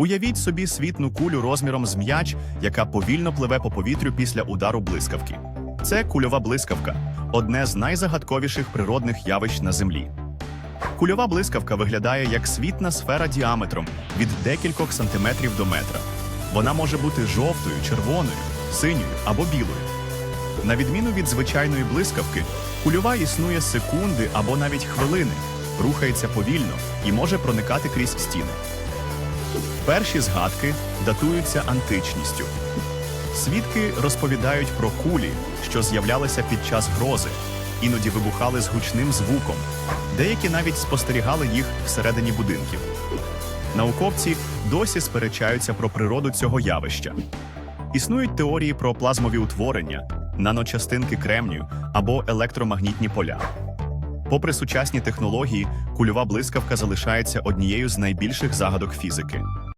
Уявіть собі світну кулю розміром з м'яч, яка повільно пливе по повітрю після удару блискавки. Це кульова блискавка одне з найзагадковіших природних явищ на Землі. Кульова блискавка виглядає як світна сфера діаметром від декількох сантиметрів до метра. Вона може бути жовтою, червоною, синьою або білою. На відміну від звичайної блискавки, кульова існує секунди або навіть хвилини, рухається повільно і може проникати крізь стіни. Перші згадки датуються античністю. Свідки розповідають про кулі, що з'являлися під час грози, іноді вибухали з гучним звуком. Деякі навіть спостерігали їх всередині будинків. Науковці досі сперечаються про природу цього явища. Існують теорії про плазмові утворення, наночастинки кремнію або електромагнітні поля. Попри сучасні технології, кульова блискавка залишається однією з найбільших загадок фізики.